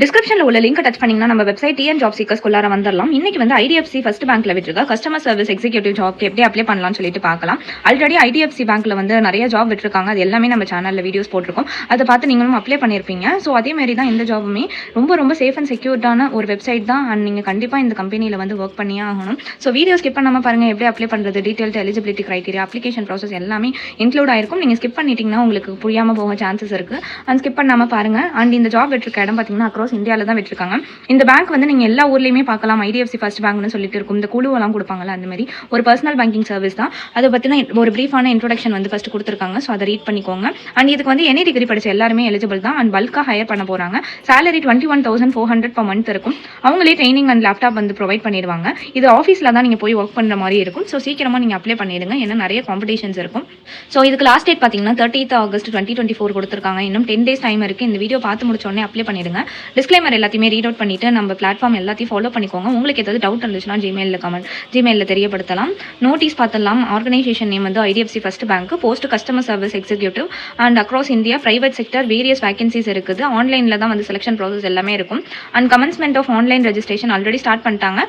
டிஸ்கிரிப்ஷனில் உள்ள link touch பண்ணிங்கன்னா நம்ம வெப்சைட் டிஎன் ஜாப் சீக்கர்ஸ்குள்ளார வந்துடலாம் இன்னைக்கு வந்து ஐடிஎஃப்சி ஃபர்ஸ்ட் பேங்க்ல விட்டுருக்க. கஸ்டமர் சர்வீஸ் எக்ஸிக்யூட்டிவ் ஜாப்க்கு எப்படி அப்ளை பண்ணலாம்னு சொல்லிட்டு பார்க்கலாம். ஆல்ரெடி ஐடிஎஃப்சி பேங்க்ல வந்து நிறைய ஜாப் விட்டுருக்காங்க. அது எல்லாமே நம்ம சேனலில் வீடியோஸ் போட்டிருக்கோம். அதை பார்த்து நீங்களும் அப்ளை பண்ணியிருப்பீங்க ஸோ அதே மாதிரி தான் இந்த ஜாபுமே ரொம்ப ரொம்ப சேஃப் அண்ட் செக்யூர்டான ஒரு வெப்சைட் தான். அண்ட் நீங்கள் கண்டிப்பாக இந்த கம்பெனியில் வந்து ஒர்க் பண்ணியே ஆகணும். ஸோ வீடியோ ஸ்கிப் பண்ணாமல் பாருங்க. எப்படி அப்ளை பண்ணுறது detail eligibility criteria application process எல்லாமே இன்க்ளூட் ஆயிருக்கும். நீங்கள் ஸ்கிப் பண்ணிட்டீங்கன்னா உங்களுக்கு புரியாமல் போக சான்சஸ் இருக்குது அண்ட் ஸ்கிப் பண்ணாமல் பாருங்க. அண்ட் இந்த ஜாப் விட்டுருக்க இடம் பார்த்தீங்கன்னா அக்ராஸ் இந்தியாவில் தான் விட்டுருக்காங்க. இந்த பேங்க் வந்து நீங்கள் எல்லா ஊர்லேயுமே பார்க்கலாம். ஐடிஎஃப்சி ஃபர்ஸ்ட் பேங்க்னு சொல்லிட்டு இருக்கும். இந்த குழுவெல்லாம் கொடுப்பாங்கல்ல அந்த மாதிரி. ஒரு பர்சனல் பேங்கிங் சர்வீஸ் தான். அதை பற்றின ஒரு ப்ரீஃபான இன்ட்ரொடக்ஷன் வந்து ஃபஸ்ட்டு கொடுத்துருக்காங்க. ஸோ அதை ரீட் பண்ணிக்கோங்க. அண்ட் இதுக்கு வந்து எனி டிகிரி படிச்ச எல்லாருமே எலிஜிபிள் தான். அண்ட் பல்காக ஹையர் பண்ண போகிறாங்க salary twenty one thousand four hundred per month இருக்கும். அவங்களே ட்ரைனிங் அண்ட் லேப்டாப் வந்து ப்ரொவைட் பண்ணிடுவாங்க. இது ஆஃபீஸில் தான் நீங்கள் போய் ஒர்க் பண்ணுற மாதிரி இருக்கும். ஸோ சீக்கிரமாக நீங்கள் அப்ளை பண்ணிடுங்க. ஏன்னா நிறைய காம்படிஷன்ஸ் இருக்கும். ஸோ இதுக்கு லாஸ்ட் டேட் பார்த்தீங்கன்னா thirty August twenty twenty four கொடுத்துருக்காங்க. இன்னும் டென் டேஸ் டைம் இருக்குது இந்த வீடியோ பார்த்து முடிச்ச உடனே அப்ளை பண்ணிடுங்க. டிஸ்க்ளைமர் எல்லாத்தையுமே ரீட் அவுட் பண்ணிட்டு நம்ம பிளாட்ஃபார்ம் எல்லாத்தையும் ஃபாலோ பண்ணிக்கோங்க. உங்களுக்கு ஏதாவது டவுட் இருந்துச்சுன்னா ஜிமெயிலில் கமெண்ட் ஜிமெயிலில் தெரியப்படுத்தலாம். நோட்டீஸ் பார்த்தலாம் ஆர்கனைசேஷன் நேம் வந்து IDFC First Bank post customer service executive and across India private sector various vacancies இருக்குது. ஆன்லைனில் தான் வந்து செலெக்ஷன் ப்ராசஸ் எல்லாமே இருக்கும். And commencement of online registration already start பண்ணிட்டாங்க.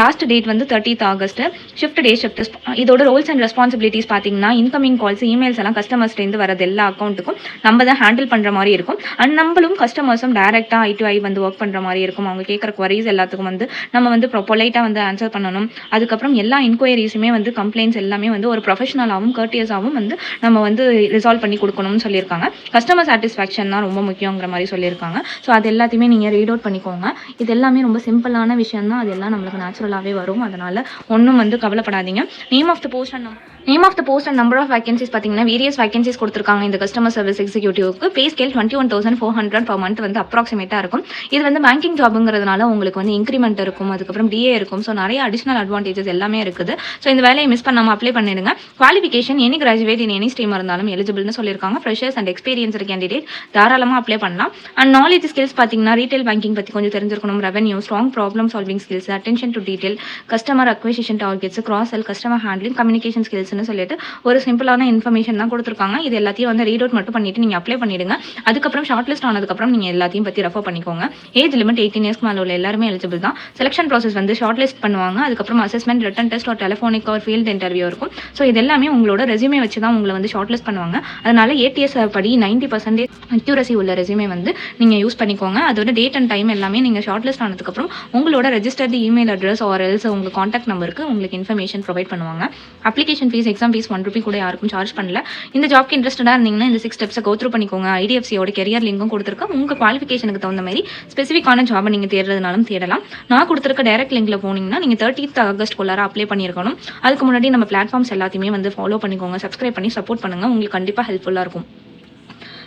லாஸ்ட் டேட் வந்து thirtieth August shift day shift இதோட ரோல்ஸ் அண்ட் ரெஸ்பான்சிபிலிட்டிஸ் பார்த்தீங்கன்னா இன்கமிங் கால்ஸ் இமெயில்ஸ் எல்லாம் கஸ்டமர்ஸ்லேருந்து வரது எல்லா அக்கௌண்ட்டுக்கும் நம்ம தான் ஹேண்டில் பண்ணுற மாதிரி இருக்கும். அண்ட் நம்மளும் கஸ்டமர்ஸும் டேரெக்டாக ஐ டு ஐ வந்து ஒர்க் பண்ணுற மாதிரி இருக்கும். அவங்க கேட்குற குவரிஸ் எல்லாத்துக்கும் வந்து நம்ம வந்து பொலைட்டாக வந்து ஆன்சர் பண்ணணும். அதுக்கப்புறம் எல்லா இன்கொயரிஸுமே வந்து கம்ப்ளைண்ட்ஸ் எல்லாமே வந்து ஒரு ப்ரொஃபஷனலாகவும் கர்டியஸாகவும் வந்து நம்ம வந்து ரிசால்வ் பண்ணி கொடுக்கணும்னு சொல்லியிருக்காங்க. கஸ்டமர் சாட்டிஸ்ஃபேக்ஷன் தான் ரொம்ப முக்கியங்கிற மாதிரி சொல்லியிருக்காங்க. ஸோ அது எல்லாத்தையுமே நீங்கள் ரீட் அவுட் பண்ணிக்கோங்க. இது எல்லாமே ரொம்ப சிம்பிளான விஷயம் தான் அது எல்லாம் நம்மளுக்கு நேச்சுரலாகவே வரும். அதனால் ஒன்றும் வந்து கவலைப்படாதீங்க. Name of the post and name of the post and number of vacancies பார்த்தீங்கன்னா வேரியஸ் வேகன்சிஸ் கொடுத்துருக்காங்க. இந்த customer service எக்ஸிக்யூட்டிவ்க்கு pay scale twenty one thousand four hundred per month வந்து அப்ராக்சிமேட்டாக இருக்கும். இது வந்து பேங்கிங் ஜாபுங்கிறதுனால உங்களுக்கு வந்து இன்க்ரிமெண்ட் இருக்கும். அதுக்கப்புறம் டிஏ இருக்கும். ஸோ நிறைய அடிஷனல் அட்வான்டேஜஸ் எல்லாமே இருக்குது. ஸோ இந்த வேலையை மிஸ் பண்ணாமல் அப்ளை பண்ணிடுங்க. Qualification any graduate in any stream இருந்தாலும் எலிஜிபிள்னு சொல்லியிருக்காங்க. ஃப்ரெஷர்ஸ் அண்ட் எக்ஸ்பீரியன்ஸ் கேண்டிடேட் தாராளமாக அப்ளை பண்ணலாம். அண்ட் நாலேஜ் ஸ்கில்ஸ் பார்த்தீங்கன்னா ரீட்டைல் பேங்கிங் பற்றி கொஞ்சம் தெரிஞ்சிருக்கணும். Revenue strong problem solving skills attention to detail customer acquisition targets cross sell customer handling communication skills ஸ்கில்ஸ்னு சொல்லிட்டு ஒரு சிம்பிளான இன்ஃபர்மேஷன் தான் கொடுத்துருக்காங்க. இது எல்லாத்தையும் வந்து ரீட் அவுட் மட்டும் பண்ணிட்டு நீங்கள் அப்ளை பண்ணிடுங்க. அதுக்கப்புறம் ஷார்ட் லிஸ்ட் ஆனதுக்கப்புறம் நீங்கள் எல்லாத்தையும் பற்றி ரெஃபர் பண்ணிக்கோங்க. ஏஜ் லிமிட் எயிட்டீன் இயர்ஸ்க்கு மேலே உள்ள எல்லாருமே எலிஜிபிள் தான். செலக்ஷன் ப்ராசஸ் வந்து ஷார்ட் லிஸ்ட் பண்ணுவாங்க. அதுக்கப்புறம் அசஸ்மெண்ட் ரிட்டன் டெஸ்ட் ஒரு டெலிஃபோனிக் ஒரு ஃபீல்ட் இன்டர்வியூ இருக்கும். ஸோ இது எல்லாமே உங்களோட ரெஸ்யூமே வச்சு தான் உங்களை வந்து ஷார்ட் லிஸ்ட் பண்ணுவாங்க. அதனால ஏடிஎஸ் படி நைன்டி பர்சன்டேஜ் அக்யூரசி உள்ள ரெஸ்யூமே வந்து நீங்கள் யூஸ் பண்ணிக்கோங்க. அதோட டேட் அண்ட் டைம் எல்லாமே நீங்கள் ஷார்ட் லிஸ்ட் ஆனதுக்கப்புறம் உங்களோட registered email address or else உங்கள் காண்டாக்ட் நம்பருக்கு உங்களுக்கு இன்ஃபர்மேஷன் ப்ரொவைட் பண்ணுவாங்க. Application fees exam fees one rupee கூட யாருக்கும் சார்ஜ் பண்ணல. இந்த ஜாப்க்கு இன்ட்ரெஸ்டடாக இருந்தீங்கன்னா இந்த சிக்ஸ் ஸ்டெப்ஸை கோ த்ரூ பண்ணிக்கோங்க. ஐடிஎஃப்சியோட கெரியர் லிங்கும் கொடுத்துருக்கேன். உங்கள் குவாலிஃபிகேஷனுக்கு தகுந்த மாதிரி ஸ்பெசிஃபிக்கான ஜாபை நீங்கள் தேடுறதுனாலும் தேடலாம். நான் கொடுத்துருக்க டைரக்ட் லிங்க்ல போனீங்கன்னா நீங்கள் தேர்ட்டி ஆகஸ்ட் கொள்ளார அப்ளை பண்ணியிருக்கணும். அதுக்கு முன்னாடி நம்ம பிளாட்ஃபார்ம்ஸ் எல்லாத்தையுமே வந்து ஃபாலோ பண்ணிக்கோங்க. சப்ஸ்கிரைப் பண்ணி சப்போர்ட் பண்ணுங்க. உங்களுக்கு கண்டிப்பாக ஹெல்ப்ஃபுல்லாக இருக்கும்.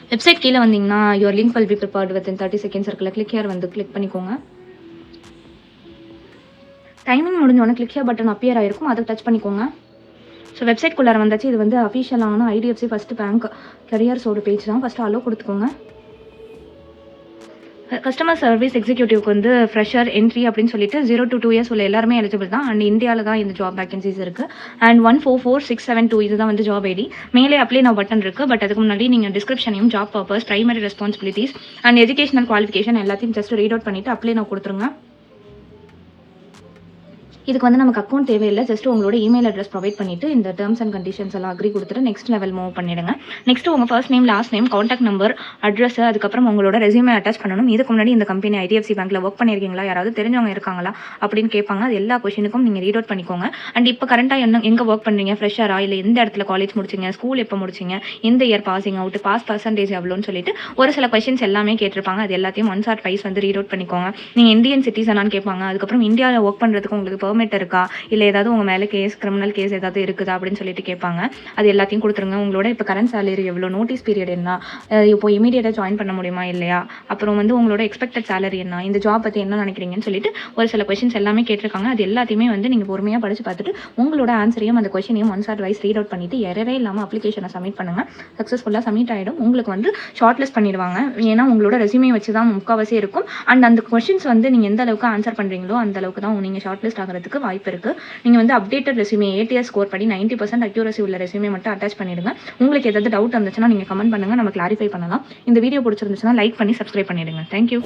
வெப்சைட் கீழே வந்தீங்கன்னா your link will be prepared within thirty seconds இருக்குல்ல. கிளிக் ஹியர் வந்து கிளிக் பண்ணிக்கோங்க. டைமிங் முடிஞ்சோடனே கிளிக் ஹியர் பட்டன் அப்பியர் ஆயிருக்கும். அதை டச் பண்ணிக்கோங்க. ஸோ வெப்சைட் குள்ளார வந்தாச்சு. இது வந்து அஃபிஷியலான ஐடிஎஃப்சி ஃபஸ்ட்டு பேங்க் கரியர்ஸோட பேஜ் தான். ஃபஸ்ட்டு அலோ கொடுத்துக்கோங்க. கஸ்டமர் சர்வீஸ் எக்ஸிக்யூட்டிவ்க்கு வந்து ஃப்ரெஷர் என்ட்ரி அப்படின்னு சொல்லிட்டு ஜீரோ டு டூ இயர்ஸ் உள்ள எல்லாருமே எலிஜிபிள் தான். அண்ட் இந்தியாவில் தான் இந்த ஜாப் வேகன்சிஸ் இருக்குது and one four four six seven two இதுதான் வந்து ஜாப் ஐடி மேலே அப்ளை நான் பட்டன் இருக்குது பட் அதுக்கு முன்னாடி நீங்கள் டிஸ்கிரிப்ஷனையும் job purpose primary responsibilities and educational qualification எல்லாத்தையும் ஜஸ்ட் ரீட் அவுட் பண்ணிவிட்டு அப்ளை நான் கொடுத்துருங்க. இதுக்கு வந்து நமக்கு அக்கௌண்ட் தேவையில்லை. ஜஸ்ட் உங்களோட இமெயில் அட்ரஸ் ப்ரொவைட் பண்ணிவிட்டு இந்த டேர்ம்ஸ் அண்ட் கண்டிஷன்ஸ் எல்லாம் அக்ரி கொடுத்துட்டு நெக்ஸ்ட் லெவல் மூவ் பண்ணிடுங்க. நெக்ஸ்ட் உங்கள் first name last name contact number address அதுக்கப்புறம் உங்களோட ரெஸ்யூமே அட்டாச் பண்ணணும். இதுக்கு முன்னாடி இந்த கம்பெனி ஐடிஎஃப்சி பேங்க்கில் ஒர்க் பண்ணியிருக்கீங்களா? யாராவது தெரிஞ்சவங்க இருக்காங்களா? அப்படின்னு கேட்பாங்க. அது எல்லா கொஷினுக்கும் நீங்கள் ரீட் அவுட் பண்ணிக்கோங்க. அண்ட் இப்போ கரண்ட்டாக என்ன எங்கே ஒர்க் பண்ணுறீங்க ஃப்ரெஷ்ஷாரா இல்லை எந்த இடத்துல காலேஜ் முடிச்சிங்க? ஸ்கூல் எப்போ முடிச்சிங்க? எந்த year passing out pass percentage எவ்வளோன்னு சொல்லிட்டு ஒரு சில கொஷின்ஸ் எல்லாமே கேட்டிருப்பாங்க. அது எல்லாத்தையும் ஒன்ஸ் ஆர் ட்வைஸ் வந்து ரீட் அவுட் பண்ணிக்கோங்க. நீங்கள் இந்தியன் சிட்டிசனான்னு கேட்பாங்க. அதுக்கப்புறம் இந்தியாவில் ஒர்க் பண்ணுறதுக்கு உங்களுக்கு பர்மிட் இருக்கா? இல்லை ஏதாவது உங்கள் மேலே கேஸ் கிரிமினல் கேஸ் ஏதாவது இருக்குதா? அப்படின்னு சொல்லிட்டு கேட்பாங்க. அது எல்லாத்தையும் கொடுத்துருங்க. உங்களோட இப்போ கரண்ட் சேலரி எவ்வளோ நோட்டீஸ் பீரியட் என்ன? இப்போ இமீடியட்டாக ஜாயின் பண்ண முடியுமா? இல்லையா? அப்புறம் வந்து உங்களோட எக்ஸ்பெக்டட் சேலரி என்ன? இந்த ஜாப் பற்றி என்ன நினைக்கிறீங்கன்னு சொல்லிட்டு ஒரு சில கொஷின்ஸ் எல்லாமே கேட்டிருக்காங்க. அது எல்லாத்தையுமே வந்து நீங்கள் பொறுமையாக படித்து பார்த்துட்டு உங்களோட ஆன்சரையும் அந்த கொஷினையும் once or twice read out பண்ணிட்டு எரவே இல்லாமல் அப்ளிகேஷனை சப்மிட் பண்ணுங்கள் சக்ஸஸ்ஃபுல்லாக சப்மிட் ஆகிடும் உங்களுக்கு வந்து ஷார்ட் லிஸ்ட் பண்ணிடுவாங்க. ஏன்னா உங்களோட ரெஸ்யூமே வச்சு தான் முக்கால்வாசி இருக்கும். அண்ட் அந்த கொஷின்ஸ் வந்து நீங்கள் எந்த அளவுக்கு ஆன்சர் பண்ணுறீங்களோ அந்த அளவுக்கு தான் நீங்கள் ஷார்ட் லிஸ்ட் ஆகிறதுக்கு வரதுக்கு வாய்ப்பு இருக்குது நீங்கள் வந்து அப்டேட்டட் ரெசியூமே ஏடிஎஸ் ஸ்கோர் படி நைன்ட்டி பர்சன்ட் அக்யூரசி உள்ள ரெசியூமே மட்டும் அட்டாச் பண்ணிடுங்க. உங்களுக்கு ஏதாவது டவுட் இருந்துச்சுன்னா நீங்கள் கமெண்ட் பண்ணுங்கள் நம்ம கிளாரிஃபை பண்ணலாம். இந்த வீடியோ பிடிச்சிருந்துச்சுன்னா லைக் பண்ணி சப்ஸ்கிரைப் பண்ணிடுங்க. தேங்க்யூ